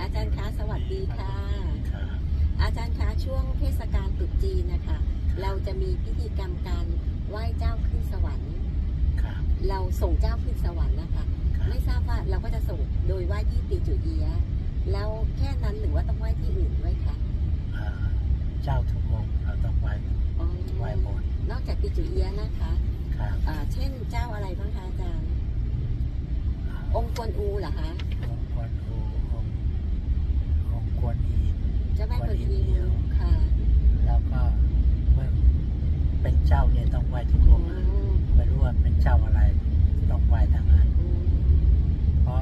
อาจารย์คะสวัสดีค่ะครับอาจารย์คะช่วงเทศกาลตรุษจีนนะคะ เราจะมีพิธีกรรมการไหว้เจ้าขึ้นสวรรค์ครับเราส่งเจ้าขึ้นสวรรค์นะคะครับไม่ทราบว่าเราก็จะส่งโดยไหว้ที่ปีจุเอียะแล้วแค่นั้นหรือว่าต้องไหว้ที่อื่นด้วยคะเอ่อเจ้าทุกองค์เราต้องไหว้อ๋อไหว้หมดนอกจากปีจุเอียะนะคะครับอ่าเช่นเจ้าอะไรบ้างคะอาจารย์องค์กวนอูเหรอคะ องค์กวนอูองค์องค์ กวนอีนเจ้าแม่กวนอิกวนอิมเดียวมค่ะ แล้วก็เมื่อเป็นเจ้าเนี่ยต้องไหว้ทุก อื องค์ ม ไม่รู้ว่าเป็นเจ้าอะไร ต้องไหว้ทั้งนั้น อืม เพราะ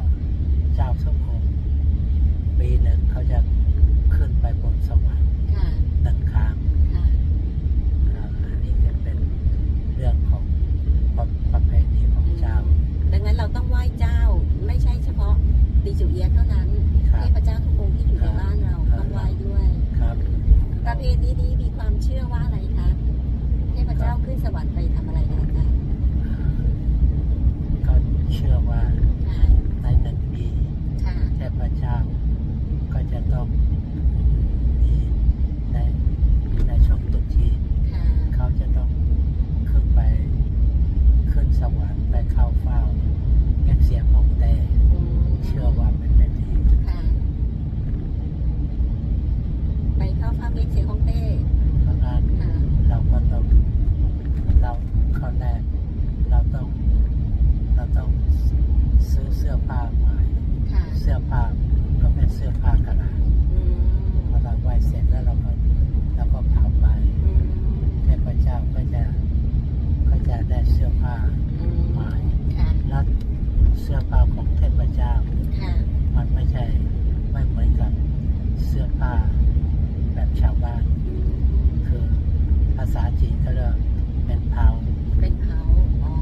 เจ้าทุกองค์ปีหนึ่งเขาจะขึ้นไปบนสวรรค์ ค่ะ หนึ่งครั้ง ค่ะ อ่าอันนี้จะเป็นเรื่องของประประเพณีของเจ้า ดังนั้นเราต้องไหว้เจ้าไม่ใช่เฉพาะปีจุเอียะเท่านั้น ครั เท บ พเจ้าทุกองค์ที่อยู่ใน ครับ บ้านเรา ครับ ต้องไหว้ด้วย ครับ ประเพ ณีนี้มีความเชื่อว่าอะไรคะเทพเจ้าขึ้นสวรรค์ไปทำอะไรคะอาจารย์ อ่าก็เชื่อว่า ค่ะ ในหนึ่งปี ค่ะ เทพเจ้า ก็จะต้องมีในในช่วงตรุษจีน ค่ะ เขาจะต้องขึ้นไปขึ้นสวรรค์ไปเข้าเฝ้าเงียกเสียงของแต่ อืม เชื่อว่าเป็นแบบนี้ ค่ะ ไปเข้าฟ้าเมกเสียงฮ่องเต้ เพราะงั้น ค่ะ เราก็ต้องเราข้อแรกเราต้องเราต้องซื้อเสื้อผ้าใหม่ ค่ะ เสื้อผ้าก็ เป็นเสื้อผ้ากระดาษอืมพอเราไหว้เสร็จแล้วเราก็เราก็เผาไปอืมเทพเจ้าก็จะก็จะได้เสื้อผ้าอืมใหม่ค่ะแล้วเสื้อผ้าของเทพเจ้าค่ะมันไม่ใช่ไม่เหมือนกับเสื้อผ้าแบบชาวบ้านอืมคือภาษาจีนเขาเรียกเป็นเผาเป็นเขาอ๋อ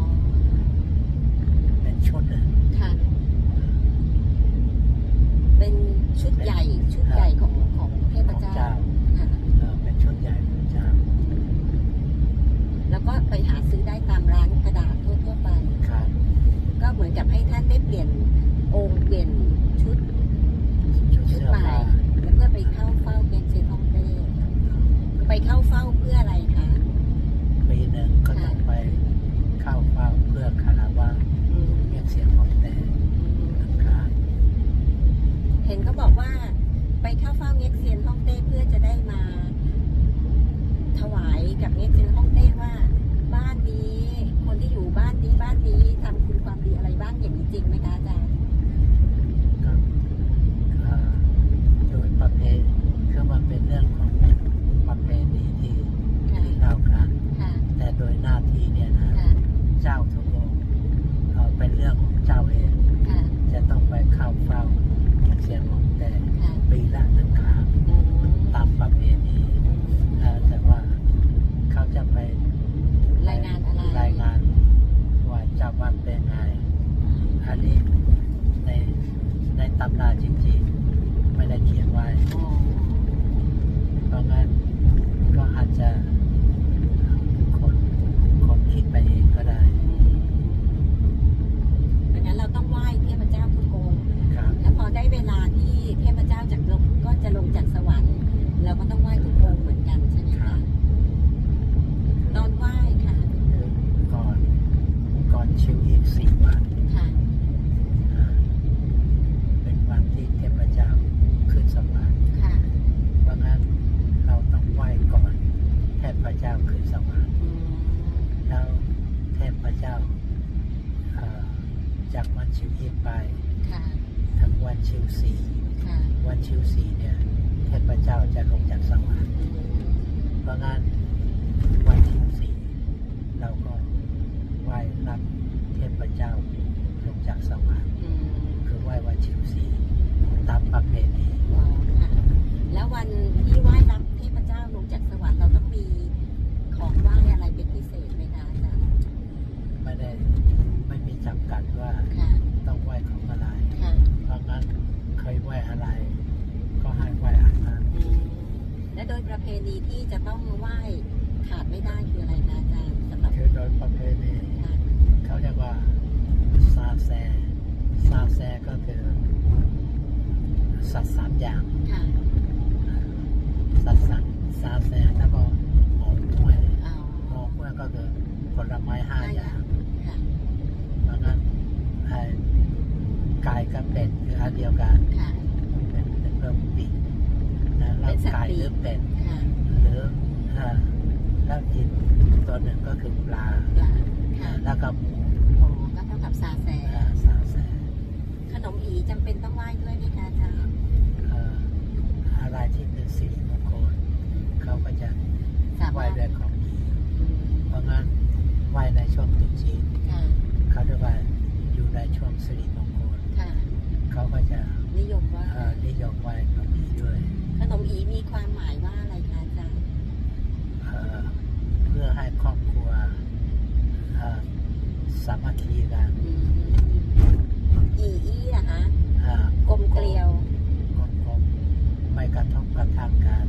เป็นชุดอะ ค่ะ เป็นชุดใหญ่ชุดใหญ่ของของเทพ ของ เจ้า เจ้า ค่ะ เออเป็นชุดใหญ่ของเจ้า แล้วก็ไปหาซื้อได้ตาม ร้านกระดาษทั่วๆไป ครับ ก็เหมือนกับให้ท่านได้เปลี่ยนองค์เปลี่ยนชุด ชุดใหม่แล้วเพื่อไปเข้าเฝ้าเกียงเซียนฮ่องเต้ไปเข้าเฝ้าเพื่ออะไรคะปีหนึ่งก็ต้องไปเข้าเฝ้าเพื่อคารวะเรียกเสียงของแต่นะครับเห็นเขาบอกว่าไปเข้าเฝ้าเง็กเซียนฮ่องเต้เพื่อจะได้มา ถวายกับเง็กเซียนฮ่องเต้ว่า บ้านนี้ คนที่อยู่บ้านนี้บ้านนี้ทำคุณความดีอะไรบ้างอย่างนี้จริงไหมคะอาจารย์ก็เอ่อโดยประเพณีคือมันเป็นเรื่องของประเพณีที่ค่ะที่เล่ากัน ค่ะ แต่โดยหน้าที่เนี่ยนะ ค่ะ เจ้าทุกองค์เอ่อเป็นเรื่องของเจ้าเอง ค่ะ จะต้องไปเข้าเฝ้าเสียงของแต่ ค่ะ ปีละหนึ่งครั้ง อืม ตามประเพณีเอ่อแต่ว่าเขาจะไป รายงานอะไร รายงานว่าเจ้าบ้านเป็นไง อันนี้ในในตำราจริงๆ ไม่ได้เขียนไว้ อ๋อ เพราะงั้นก็อาจจะคนคนคิดไปเองก็ได้ ดังนั้นเราต้องไหว้เทพเจ้าทุกองค์ ครับ แล้วพอได้เวลาที่เทพเจ้าจากลงก็จะลงจากสวรรค์เราก็ต้องไหว้ทุกองค์เหมือนกันใช่ไหม ครั คะ บ ตอนไหว้ค่ะ คือก่อนก่อนชิวอีกสี่วัน ค่ะ อ่าเป็นวันที่เทพเจ้าขึ้นสวรรค์ ค่ะ เพราะงั้นเราต้องไหว้ก่อนเทพเจ้า ขึ้นสวรรค์แล้วเทพเจ้าจากวันชิวอีกไปค่ะถึงวันชิวสี่วันชิวสี่เนี่ยเทพเจ้าจะลงจากสวรรค์เพราะงั้นวันชิวสี่เราก็ไหว้รับเทพเจ้าลงจากสวรรค์คือไหว้วันชิวสี่ตามประเพณีแล้ววัน ของไหว้อะไรเป็นพิเศษไหมคะอาจารย์ไม่ได้ไม่มีจำกัดว่าค่ะต้องไหว้ของอะไรค่ะเพราะงั้นเคยไหว้อะไร ก็ให้ไหว้อันนั้นอืมและโดยประเพณีที่จะต้องไหว้ขาดไม่ได้คืออะไรคะอาจารย์สำหรับคือโดยประเพณีค่ะเขาเรียกว่าซาแซซาแซก็คือสสัตว์สามอย่างค่ะสัตว์สัตว์สามแสนแล้วก็ ลไม้ห้าอย่างค่ะเพราะงั้นไอ้ไก่กับเป็ดคืออันเดียวกัน ค่ะ เป็นเป็นเพิ่มปีกนะแล้วเป็นสัตว์ไก่ปีก หรือเป็ดค่ะหรืออ่าแล้วอีกตัวหนึ่งก็คือปลา ปลาค่ะแล้วก็หมูโอ้ก็เท่ากับซาแซอ่าสามแสนขนมอีจำเป็นต้องไหว้ด้วยไหมคะอาจารย์เอ่ออะไรที่เป็นสิริมงคลเขาก็จะสาไหว้มารถด้วยของดีอืมเพราะงั้น ไหว้ในช่วงตรุษจีนเขาเรียกว่าอยู่ในช่วงสิริมงคลเขาก็จะนิยมว่านิยมไหว้ขนมอีด้วยขนมอีมีความหมายว่าอะไรคะอาจารย์เพื่อให้ครอบครัวสามัคคีกันอีอี้นะคะกลมเกลียวกลมไม่กระทบกระทั่งกัน